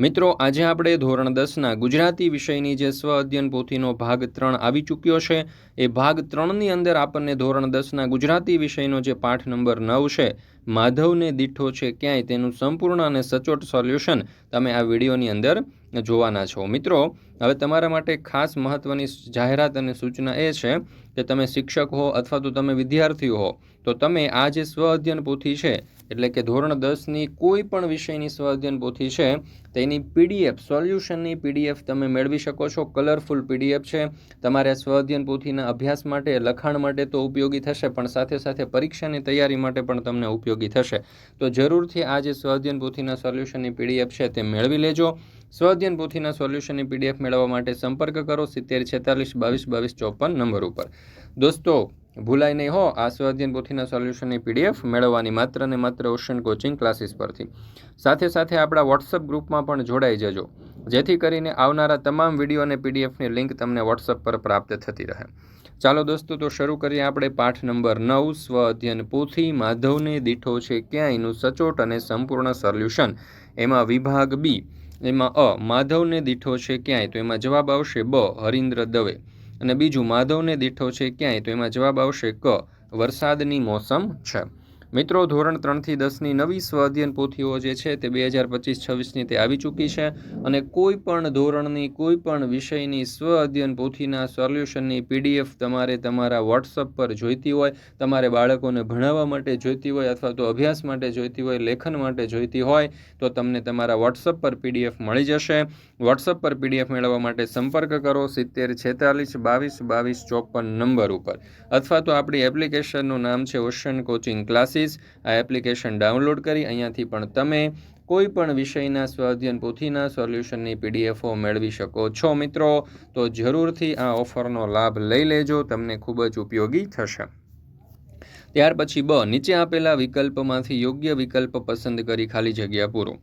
મિત્રો, આજે આપણે ધોરણ દસના ગુજરાતી વિષયની જે સ્વ અધ્યયન પોથીનો ભાગ ત્રણ આવી ચૂક્યો છે. એ ભાગ ત્રણની અંદર આપણને ધોરણ દસના ગુજરાતી વિષયનો જે પાઠ નંબર નવ છે, માધવને દીઠો છે ક્યાંય તેનું સંપૂર્ણ અને સચોટ સોલ્યુશન તમે આ વિડીયોની અંદર જોવાના છો. મિત્રો, હવે તમારા માટે ખાસ મહત્ત્વની જાહેરાત અને સૂચના એ છે કે તમે શિક્ષક હો અથવા તો તમે વિદ્યાર્થી હો, તો તમે આ જે સ્વ અધ્યયન પોથી છે એટલે કે ધોરણ દસની કોઈ પણ વિષયની સ્વાધ્યન પોથી છે, તેની પીડીએફ સોલ્યુશનની પીડીએફ તમે મેળવી શકો છો. કલરફુલ પીડીએફ છે. તમારે સ્વાધ્યન પોથીના અભ્યાસ માટે, લખાણ માટે તો ઉપયોગી થશે, પણ સાથે સાથે પરીક્ષાની તૈયારી માટે પણ તમને ઉપયોગી થશે. તો જરૂરથી આ જે સ્વાધ્યન પોથીના સોલ્યુશનની પીડીએફ છે તે મેળવી લેજો. સ્વાધ્યન પોથીના સોલ્યુશનની પીડીએફ મેળવવા માટે સંપર્ક કરો. સિત્તેર છેતાલીસ બાવીસ બાવીસ ચોપન નંબર ઉપર. દોસ્તો ભૂલાય નહીં હો. આ સ્વાધ્યન પોથીના સોલ્યુશનની પીડીએફ મેળવવાની માત્ર ને માત્ર ઓશન કોચિંગ ક્લાસીસ પરથી. સાથે સાથે આપણા વોટ્સઅપ ગ્રુપમાં પણ જોડાઈ જજો. જેથી કરીને આવનારા તમામ વીડિયો અને પીડીએફની લિંક તમને વોટ્સઅપ પર પ્રાપ્ત થતી રહે. ચાલો દોસ્તો, તો શરૂ કરીએ આપણે પાઠ નંબર નવ સ્વ અધ્યયન પોથી. માધવને દીઠો છે ક્યાંયનું સચોટ અને સંપૂર્ણ સોલ્યુશન એમાં વિભાગ બી. એમાં અ. માધવને દીઠો છે ક્યાંય? તો એમાં જવાબ આવશે બ. હરીન્દ્ર દવે. અને બીજું, માધવને દીઠો છે ક્યાંય? તો એમાં જવાબ આવશે ક, વરસાદની મોસમ છે. મિત્રો, ધોરણ ત્રણથી દસની નવી સ્વ અધ્યયન પોથીઓ જે છે તે બે હજાર પચીસ છવ્વીસની તે આવી ચૂકી છે અને કોઈ પણ ધોરણની, કોઈ પણ વિષયની સ્વ અધ્યયન પોથીના સોલ્યુશનની પીડીએફ તમારે તમારા વોટ્સઅપ પર જોઈતી હોય, તમારે બાળકોને ભણાવવા માટે જોઈતી હોય અથવા તો અભ્યાસ માટે જોઈતી હોય, લેખન માટે જોઈતી હોય, તો તમને તમારા વોટ્સઅપ પર પીડીએફ મળી જશે. વોટ્સઅપ પર પીડીએફ મેળવવા માટે સંપર્ક કરો સિત્તેર છેતાલીસ બાવીસ બાવીસ ચોપન નંબર ઉપર. અથવા તો આપણી એપ્લિકેશનનું નામ છે ઓશન કોચિંગ ક્લાસીસ આ એપ્લિકેશન ડાઉનલોડ કરી અહીંયાથી પણ તમે કોઈ પણ વિષયના સ્વાધ્યન પોથીના સોલ્યુશનની પીડીએફો મેળવી શકો છો મિત્રો. તો જરૂરથી આ ઓફરનો લાભ લઈ લેજો, તમને ખૂબ જ ઉપયોગી થશે. ત્યાર પછી બ, નીચે આપેલા વિકલ્પમાંથી યોગ્ય વિકલ્પ પસંદ કરી ખાલી જગ્યા પૂરો.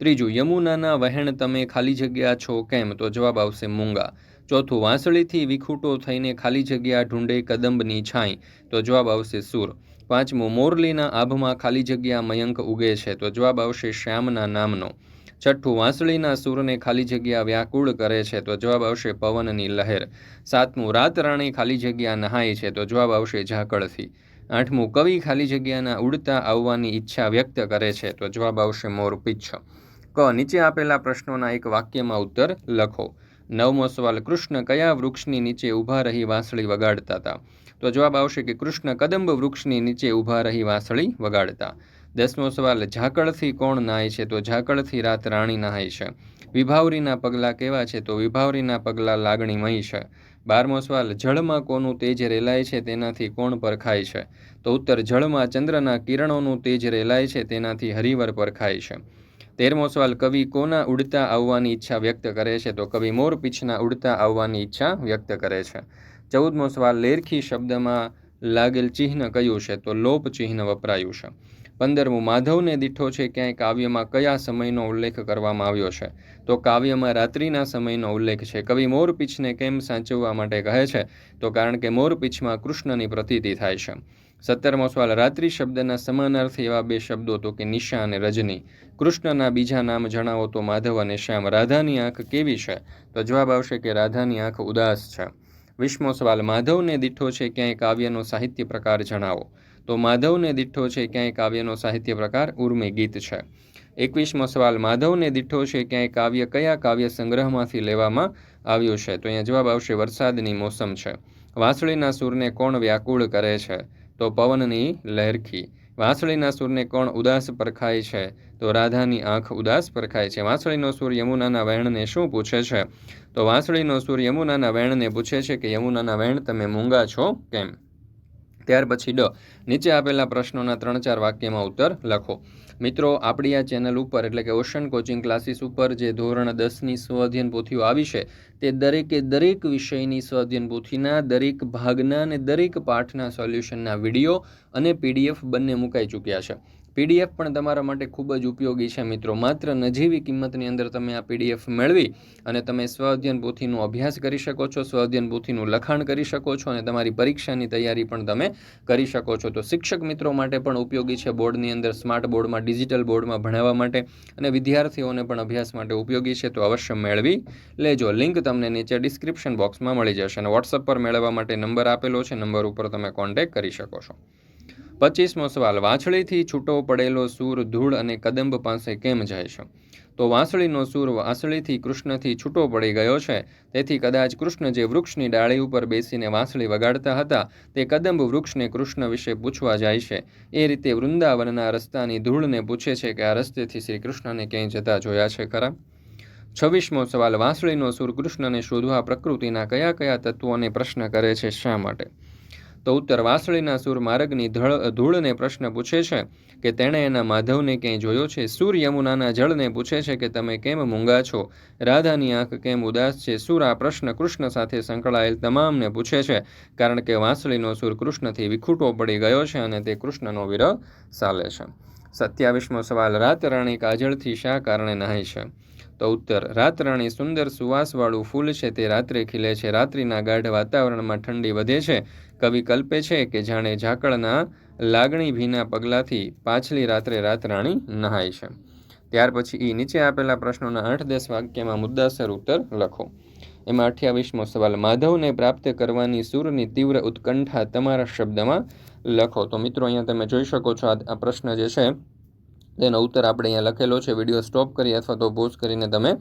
ત્રીજું, યમુનાના વહેણ તમે ખાલી જગ્યા છો કેમ? તો જવાબ આવશે, મૂંગા. ચોથું, વાંસળીથી વિખૂટો થઈને ખાલી જગ્યા ઢૂંઢે કદંબની છાંય. તો જવાબ આવશે, સુર. પાંચમું, મોરલીના આભમાં ખાલી જગ્યા મયંક ઉગે છે. તો જવાબ આવશે, શ્યામના નામનો. છઠ્ઠું, વાંસળીના સૂરને ખાલી જગ્યા વ્યાકુળ કરે છે. તો જવાબ આવશે, પવનની લહેર. સાતમું, રાત રાણી ખાલી જગ્યા નહાય છે. તો જવાબ આવશે, ઝાકળથી. આઠમું, કવિ ખાલી જગ્યાના ઉડતા આવવાની ઈચ્છા વ્યક્ત કરે છે. તો જવાબ આવશે, મોર પીછ ક, નીચે આપેલા પ્રશ્નોના એક વાક્યમાં ઉત્તર લખો. નવમો સવાલ, કૃષ્ણ કયા વૃક્ષની નીચે ઊભા રહી વાંસળી વગાડતા હતા? તો જવાબ આવશે કે કૃષ્ણ કદંબ વૃક્ષની નીચે ઊભા રહી વાંસળી વગાડતા. દસમો સવાલ, ઝાકળથી કોણ નાય છે? તો ઝાકળથી રાત રાણી નહાય છે. વિભાવરીના પગલાં કેવા છે? તો વિભાવરીના પગલાં લાગણીમય છે. બારમો સવાલ, જળમાં કોનું તેજ રેલાય છે? તેનાથી કોણ પરખાય છે? તો ઉત્તર, જળમાં ચંદ્રના કિરણોનું તેજ રેલાય છે? તેનાથી હરિવર પરખાય છે. તેરમો સવાલ કવિ કોના ઉડતા આવવાની ઈચ્છા વ્યક્ત કરે છે? તો કવિ મોર પીછના ઉડતા આવવાની ઈચ્છા વ્યક્ત કરે છે. ચૌદમો સવાલ લેરખી શબ્દમાં લાગેલ ચિહ્ન કયું છે? તો લોપ ચિહ્ન વપરાયું છે. પંદરમું, માધવને દીઠો છે ક્યાંય કાવ્યમાં કયા સમયનો ઉલ્લેખ કરવામાં આવ્યો છે? તો કાવ્યમાં રાત્રિના સમયનો ઉલ્લેખ છે. કવિ મોરપીછને કેમ સાચવવા માટે કહે છે? તો કારણ કે મોરપીછમાં કૃષ્ણની પ્રતીતિ થાય છે. સત્તરમો સવાલ, રાત્રિ શબ્દના સમાનાર્થી એવા બે શબ્દો તો કે નિશા અને રજની. કૃષ્ણના બીજા નામ જણાવો તો માધવ અને શ્યામ, રાધાની આંખ કેવી છે? તો જવાબ આવશે કે રાધાની આંખ ઉદાસ છે. વીસમો સવાલ, માધવને દીઠો છે ક્યાંય કાવ્યનો સાહિત્ય પ્રકાર જણાવો? તો માધવને દીઠો છે ક્યાંય કાવ્યનો સાહિત્ય પ્રકાર ઉર્મી ગીત છે. એકવીસમો સવાલ, માધવને દીઠો છે ક્યાંય કાવ્ય કયા કાવ્ય સંગ્રહમાંથી લેવામાં આવ્યું છે? તો અહીંયા જવાબ આવશે, વરસાદની મોસમ છે. વાંસળીના સૂરને કોણ વ્યાકુળ કરે છે? તો પવનની લહેરખી. વાંસળીના સૂરને કોણ ઉદાસ પરખાય છે? તો રાધાની આંખ ઉદાસ પરખાય છે. વાંસળીનો સૂર યમુનાના વહેણને શું પૂછે છે? તો વાંસળીનો સૂર યમુનાના વહેણને પૂછે છે કે, યમુનાના વહેણ, તમે મૂંગા છો? કેમ? ત્યાર પછી ડ. નીચે આપેલા પ્રશ્નોના ત્રણ ચાર વાક્યમાં ઉત્તર લખો. મિત્રો, આપણી આ ચેનલ ઉપર, એટલે કે ઓશન કોચિંગ ક્લાસીસ ઉપર જે ધોરણ દસની સ્વઅધ્યયન પોથીઓ આવી છે, તે દરેકે દરેક વિષયની સ્વઅધ્યયન પોથીના, દરેક ભાગના અને દરેક પાઠના સોલ્યુશનના વીડિયો અને પીડીએફ બંને મુકાઈ ચૂક્યા છે. પીડીએફ પણ તમારા માટે ખૂબ જ ઉપયોગી છે મિત્રો. માત્ર નજીવી કિંમતની અંદર તમે આ પીડીએફ મેળવી અને તમે સ્વઅધ્યયન પોથીનો અભ્યાસ કરી શકો છો સ્વઅધ્યયન પોથીનું લખાણ કરી શકો છો અને તમારી પરીક્ષાની તૈયારી પણ તમે કરી શકો છો. તો શિક્ષક મિત્રો માટે પણ ઉપયોગી છે બોર્ડની અંદર, સ્માર્ટ બોર્ડમાં, ડિજિટલ બોર્ડમાં ભણાવવા માટે અને વિદ્યાર્થીઓને પણ અભ્યાસ માટે ઉપયોગી છે. તો અવશ્ય મેળવી લેજો. લિંક તમને નીચે ડિસ્ક્રિપ્શન બોક્સમાં મળી જશે અને વોટ્સઅપ પર મેળવવા માટે નંબર આપેલો છે. નંબર ઉપર તમે કોન્ટેક્ટ કરી શકો છો. પચીસમો સવાલ વાંસળીથી છૂટો પડેલો સૂર ધૂળ અને કદંબ પાસે કેમ જાય છે? તો વાંસળીનો સૂર વાંસળીથી કૃષ્ણથી છૂટો પડી ગયો છે. તેથી કદાચ કૃષ્ણ જે વૃક્ષની ડાળી ઉપર બેસીને વાંસળી વગાડતા હતા, તે કદંબ વૃક્ષને કૃષ્ણ વિશે પૂછવા જાય છે. એ રીતે વૃંદાવનના રસ્તાની ધૂળને પૂછે છે કે આ રસ્તેથી શ્રી કૃષ્ણને ક્યાંય જતા જોયા છે ખરા? છવ્વીસમો સવાલ વાંસળીનો સૂર કૃષ્ણને શોધવા પ્રકૃતિના કયા કયા તત્વોને પ્રશ્ન કરે છે શા માટે? તો ઉત્તર વાસળીના સુર માર્ગની ધળ, ધૂળને પ્રશ્ન પૂછે છે કે તેણે એના માધવને ક્યાંય જોયો છે? સૂર યમુનાના જળને પૂછે છે કે તમે કેમ મૂંગા છો? રાધાની આંખ કેમ ઉદાસ છે? સૂર આ પ્રશ્ન કૃષ્ણ સાથે સંકળાયેલ તમામને પૂછે છે, કારણ કે વાંસળીનો સૂર કૃષ્ણથી વિખૂટો પડી ગયો છે અને તે કૃષ્ણનો વિરહ ચાલે છે. સત્યાવીસમો સવાલ, રાત રાણી કાજળથી શા કારણે નહાય છે? તો ઉત્તર, રાતરાણી સુંદર સુવાસવાળું ફૂલ છે તે રાત્રે ખીલે છે. રાત્રિના ગાઢ વાતાવરણમાં ઠંડી વધે છે. કવિ કલ્પે છે કે જાણે ઝાકળના લાગણી ભીના પગલાંથી પાછલી રાત્રે રાતરાણી નહાય છે. ત્યાર પછી એ નીચે આપેલા પ્રશ્નોના આઠ દસ વાક્યમાં મુદ્દાસર ઉત્તર લખો. એમાં અઠ્યાવીસમો સવાલ, માધવને પ્રાપ્ત કરવાની સૂરની તીવ્ર ઉત્કંઠા તમારા શબ્દમાં? લખો. તો મિત્રો, અહીંયા તમે જોઈ શકો છો આ પ્રશ્ન જે છે તેનો ઉત્તર આપણે અહીંયા લખેલો છે. વીડિયો સ્ટોપ કરી અથવા તો પોઝ કરીને તમે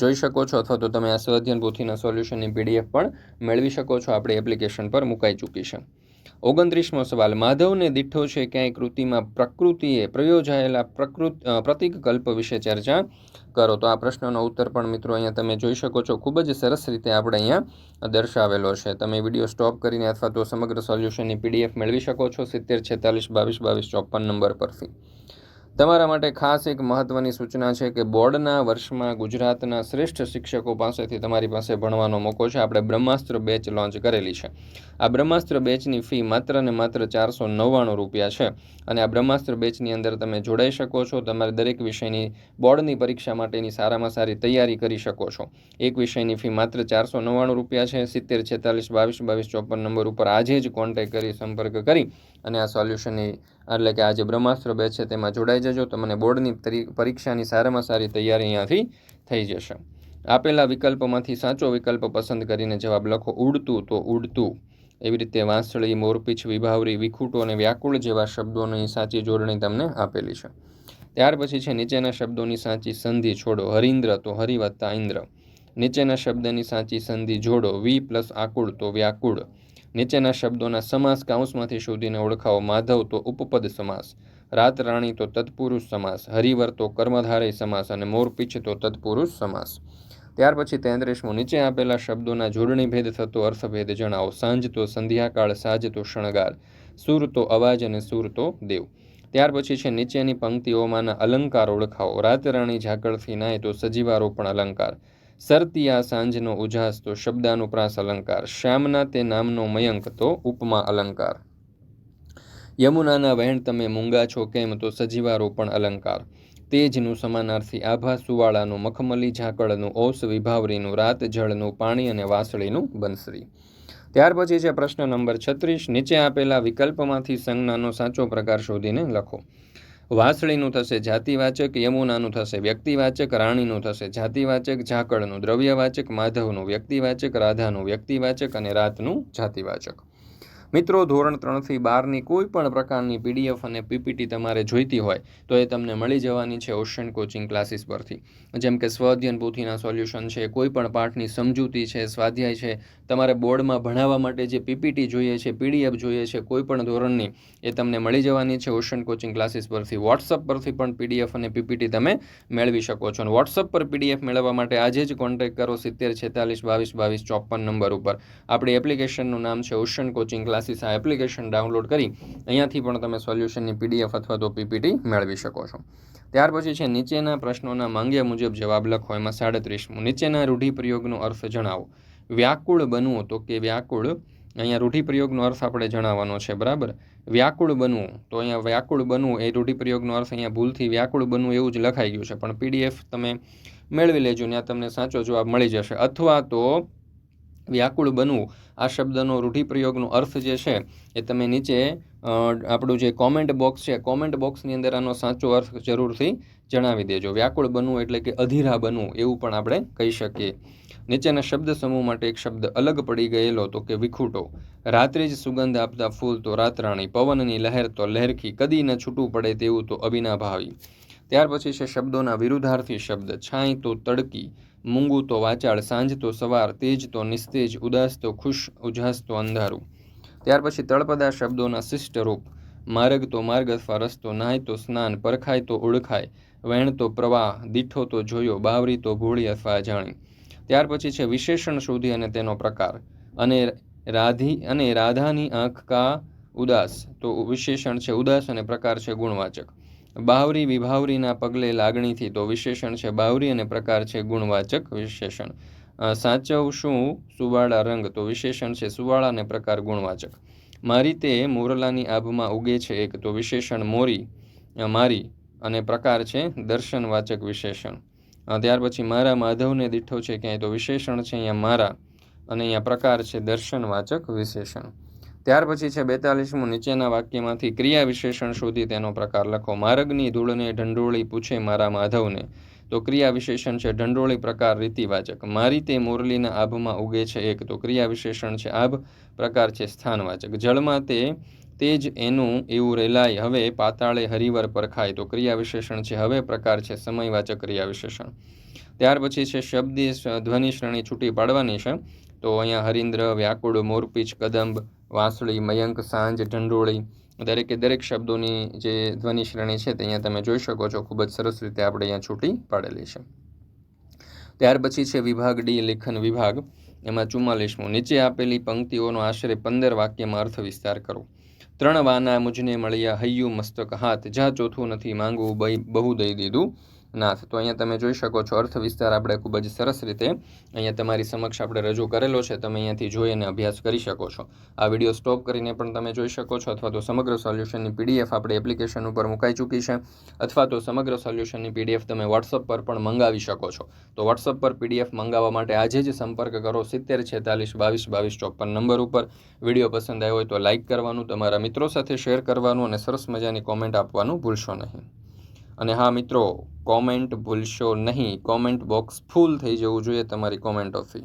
જોઈ શકો છો અથવા તો તમે આ સ્વાધ્યન પોથીના સોલ્યુશનની પીડીએફ પણ મેળવી શકો છો. આપણી એપ્લિકેશન પર મુકાઈ ચૂકી છે. ઓગણત્રીસમો સવાલ. માધવને દીઠો છે ક્યાંય કૃતિમાં પ્રકૃતિએ પ્રયોજાયેલા પ્રકૃત પ્રતિક કલ્પ વિશે ચર્ચા કરો. તો આ પ્રશ્નનો ઉત્તર પણ મિત્રો અહીંયા તમે જોઈ શકો છો. ખૂબ જ સરસ રીતે આપણે અહીંયા દર્શાવેલો છે. તમે વીડિયો સ્ટોપ કરીને અથવા તો સમગ્ર સોલ્યુશનની પીડીએફ મેળવી શકો છો. સિત્તેર છેતાલીસ બાવીસ બાવીસ ચોપન નંબર પરથી. તમારા માટે ખાસ એક મહત્ત્વની સૂચના છે કે બોર્ડના વર્ષમાં ગુજરાતના શ્રેષ્ઠ શિક્ષકો પાસેથી તમારી પાસે ભણવાનો મોકો છે. આપણે બ્રહ્માસ્ત્ર બેચ લોન્ચ કરેલી છે. આ બ્રહ્માસ્ત્ર બેચની ફી માત્ર ને માત્ર ચારસો નવ્વાણું રૂપિયા છે અને આ બ્રહ્માસ્ત્ર બેચની અંદર તમે જોડાઈ શકો છો. તમારે દરેક વિષયની બોર્ડની પરીક્ષા માટેની સારામાં સારી તૈયારી કરી શકો છો. એક વિષયની ફી માત્ર ચારસો નવ્વાણું રૂપિયા છે. સિત્તેર, છેતાલીસ, બાવીસ બાવીસ, ચોપન નંબર ઉપર આજે જ કોન્ટેક્ટ કરી સંપર્ક કરી અને આ સોલ્યુશનની એટલે કે આ જે બ્રહ્માસ્ત્ર બેચ છે તેમાં જોડાઈ જજો તમને બોર્ડની પરીક્ષાની સારામાં સારી તૈયારી અહીંયાથી થઈ જશે. આપેલા વિકલ્પમાંથી સાચો વિકલ્પ પસંદ કરીને જવાબ લખો ઉડતું તો ઉડતું. એવી રીતે વાંસળી, મોરપીછ, વિભાવરી, વિખૂટો અને વ્યાકુળ જેવા શબ્દોની સાચી જોડણી તમને આપેલી છે. ત્યાર પછી છે નીચેના શબ્દોની સાચી સંધિ છોડો. હરિન્દ્ર તો હરિ વત્તા ઇન્દ્ર. નીચેના શબ્દની સાચી સંધિ જોડો. વી પ્લસ આકુળ તો વ્યાકુળ. નીચેના શબ્દોના સમાસ કાઉન્સમાંથી શોધીને ઓળખાવો માધવ તો ઉપપદ સમાસ, રાત રાણી તો તત્પુરુષ સમાસ, હરિવર તો કર્મધારય સમાસ અને મોરપીછ તો તત્પુરુષ સમાસ. ત્યાર પછી તેત્રીસમું નીચે આપેલા શબ્દોના જોડણી ભેદ થતો અર્થભેદ જણાવો. સાંજ તો સંધ્યાકાળ, સાજ તો શણગાર સુર તો અવાજ અને સુર તો દેવ. ત્યાર પછી છે નીચેની પંક્તિઓમાંના અલંકાર ઓળખાવો. રાતરાણી ઝાકળથી નાય તો સજીવારોપણ અલંકાર. સરતિયા સાંજનો ઉજાસ તો શબ્દાનુપ્રાસ અલંકાર, શ્યામના તે નામનો મયંક તો ઉપમા અલંકાર. યમુનાના વહેણ તમે મૂંગા છો કેમ તો સજીવારોપણ અલંકાર. તેજનું સમાનાર્થી આભા સુવાળાનું, મખમલી ઝાકળનું, ઓસ વિભાવરીનું, રાત જળનું, પાણી અને વાસળીનું બંસરી ત્યાર પછી છે પ્રશ્ન નંબર છત્રીસ, નીચે આપેલા વિકલ્પમાંથી સંજ્ઞાનો સાચો પ્રકાર શોધીને લખો. વાસળીનું થશે, જાતિવાચક યમુનાનું થશે, વ્યક્તિવાચક રાણીનું થશે, જાતિવાચક ઝાકળનું, દ્રવ્યવાચક માધવનું, વ્યક્તિવાચક રાધાનું, વ્યક્તિવાચક અને રાતનું જાતિવાચક. મિત્રો, ધોરણ ત્રણથી બારની કોઈ પણ પ્રકારની પીડીએફ અને પીપીટી તમારે જોઈતી હોય, તો એ તમને મળી જવાની છે ઓશન કોચિંગ ક્લાસીસ પરથી. જેમ કે સ્વઅધ્યયન પોથીના સોલ્યુશન છે, કોઈ પણ પાઠની સમજૂતી છે, સ્વાધ્યાય છે, તમારે બોર્ડમાં ભણાવવા માટે જે પીપીટી જોઈએ છે પીડીએફ જોઈએ છે, કોઈ પણ ધોરણની, એ તમને મળી જવાની છે ઓશન કોચિંગ ક્લાસીસ પરથી. વોટ્સઅપ પરથી પણ પીડીએફ અને પીપીટી તમે મેળવી શકો છો. અને વોટ્સઅપ પર પીડીએફ મેળવવા માટે આજે જ કોન્ટેક્ટ કરો સિત્તેર છેતાલીસ બાવીસ બાવીસ ચોપન નંબર ઉપર. આપણી એપ્લિકેશનનું નામ છે ઓશન કોચિંગ ક્લાસ ક્લાસીસ આ એપ્લિકેશન ડાઉનલોડ કરી અહીંયાથી પણ તમે સોલ્યુશનની પીડીએફ અથવા તો પીપીટી મેળવી શકો છો. ત્યાર પછી છે, નીચેના પ્રશ્નોના માંગ્યા મુજબ જવાબ લખો. એમાં સાડત્રીસમું નીચેના રૂઢિપ્રયોગનો અર્થ જણાવો. વ્યાકુળ બનવું તો કે વ્યાકુળ? અહીંયા રૂઢિપ્રયોગનો અર્થ આપણે જણાવવાનો છે, બરાબર? વ્યાકુળ બનવું. તો અહીંયા વ્યાકુળ બનવું, એ રૂઢિપ્રયોગનો અર્થ અહીંયા ભૂલથી વ્યાકુળ બનવું એવું જ લખાઈ ગયું છે. પણ પીડીએફ તમે મેળવી લેજો, ત્યાં તમને સાચો જવાબ મળી જશે. અથવા તો વ્યાકુળ બનવું, આ શબ્દનો રૂઢિપ્રયોગનો અર્થ જે છે એ તમે નીચે આપણું જે કોમેન્ટ બોક્સ છે કોમેન્ટ બોક્સની અંદર આનો સાચો અર્થ જરૂરથી જણાવી દેજો. વ્યાકુળ બનવું એટલે કે અધીરા બનવું, એવું પણ આપણે કહી શકીએ. નીચેના શબ્દ સમૂહ માટે એક શબ્દ અલગ પડી ગયેલો તો કે વિખૂટો. રાત્રે જ સુગંધ આપતા ફૂલ તો રાતરાણી, પવનની લહેર તો લહેરખી, કદી ન છૂટું પડે તેવું તો અવિનાભાવી ત્યાર પછી છે શબ્દોના વિરુદ્ધાર્થી શબ્દ, છાંય તો તડકી. મૂંગું તો વાચાળ, સાંજ તો સવાર, તેજ તો નિસ્તેજ, ઉદાસ તો ખુશ, ઉજાસ તો અંધારું. ત્યાર પછી તળપદા શબ્દોના શિષ્ટ રૂપ માર્ગ તો માર્ગ અથવા રસ્તો નાય તો સ્નાન, પરખાય તો ઓળખાય વહેણ તો પ્રવાહ, દીઠો તો જોયો, બાવરી તો ભોળી અથવા અજાણી ત્યાર પછી છે વિશેષણ શોધી અને તેનો પ્રકાર. અને રાધી અને રાધાની આંખ કા ઉદાસ, તો વિશેષણ છે ઉદાસ અને પ્રકાર છે ગુણવાચક. બાવરી વિભાવરીના પગલે લાગણીથી તો વિશેષણ છે. બાવરી અને પ્રકાર છે ગુણવાચક વિશેષણ. સાચવ શું? સુવાળા રંગ તો વિશેષણ છે સુવાળા અને પ્રકાર ગુણવાચક. મારી તે મોરલાની આભમાં ઉગે છે એક તો વિશેષણ મોરી મારી અને પ્રકાર છે દર્શનવાચક વિશેષણ. ત્યાર પછી મારા માધવને દીઠો છે ક્યાંય તો વિશેષણ છે અહીંયા મારા અને અહીંયા પ્રકાર છે દર્શનવાચક વિશેષણ. ત્યાર પછી છે બેતાલીસમું નીચેના વાક્યમાંથી ક્રિયા વિશેષણ શોધી તેનો પ્રકાર લખો. માર્ગની ધૂળને ઢંઢોળી પૂછે મારા માધવને. તો ક્રિયા વિશેષણ છે ઢંઢોળી પ્રકાર રીતિવાચક. મારી તે મોરલીના આભમાં ઉગે છે એક. તો ક્રિયા વિશેષણ છે આભ પ્રકાર છે સ્થાનવાચક. જળમાં તે તે જ એનું એવું રેલાય, હવે પાતાળે હરિવર પરખાય. તો ક્રિયા વિશેષણ છે હવે પ્રકાર છે સમયવાચક ક્રિયા વિશેષણ ત્યાર પછી છે શબ્દી ધ્વનિ શ્રેણી છૂટી પાડવાની છે. તો અહીંયા હરિન્દ્ર, વ્યાકુળ, મોરપીચ, કદંબ, વાંસળી, મયંક, સાંજ, ઢંઢોળી દરેકે દરેક શબ્દોની જે ધ્વનિ શ્રેણી છે તે અહીંયા તમે જોઈ શકો છો. ખૂબ જ સરસ રીતે આપણે અહીંયા છૂટી પાડેલી છે. ત્યાર પછી છે વિભાગ ડી, લેખન વિભાગ. એમાં ચુમ્માલીસમું. નીચે આપેલી પંક્તિઓનો આશરે પંદર વાક્યમાં અર્થ વિસ્તાર કરો. ત્રણ વાના મુજને મળ્યા હૈયું મસ્તક હાથ. જ્યાં ચોથું નથી માંગવું, બહુ દઈ દીધું. નાથ તો અહીંયા તમે જોઈ શકો છો અર્થ વિસ્તાર આપણે ખૂબ જ સરસ રીતે અહીંયા તમારી સમક્ષ આપણે રજૂ કરેલો છે. તમે અહીંયાથી જોઈ અને અભ્યાસ કરી શકો છો. આ વીડિયો સ્ટોપ કરીને પણ તમે જોઈ શકો છો, અથવા તો સમગ્ર સોલ્યુશનની પીડીએફ આપણે એપ્લિકેશન ઉપર મુકાઈ ચૂકી છે, અથવા તો સમગ્ર સોલ્યુશનની પીડીએફ તમે વોટ્સઅપ પર પણ મંગાવી શકો છો. તો વોટ્સઅપ પર પીડીએફ મંગાવવા માટે આજે જ સંપર્ક કરો સિત્તેર છેતાલીસ બાવીસ બાવીસ ચોપન નંબર ઉપર. વીડિયો પસંદ આવ્યો હોય તો લાઇક કરવાનું, તમારા મિત્રો સાથે શેર કરવાનું અને સરસ મજાની કોમેન્ટ આપવાનું ભૂલશો નહીં. અને હા મિત્રો કોમેન્ટ ભૂલશો નહીં. કોમેન્ટ બોક્સ ફૂલ થઈ જવું જોઈએ તમારી કોમેન્ટોથી.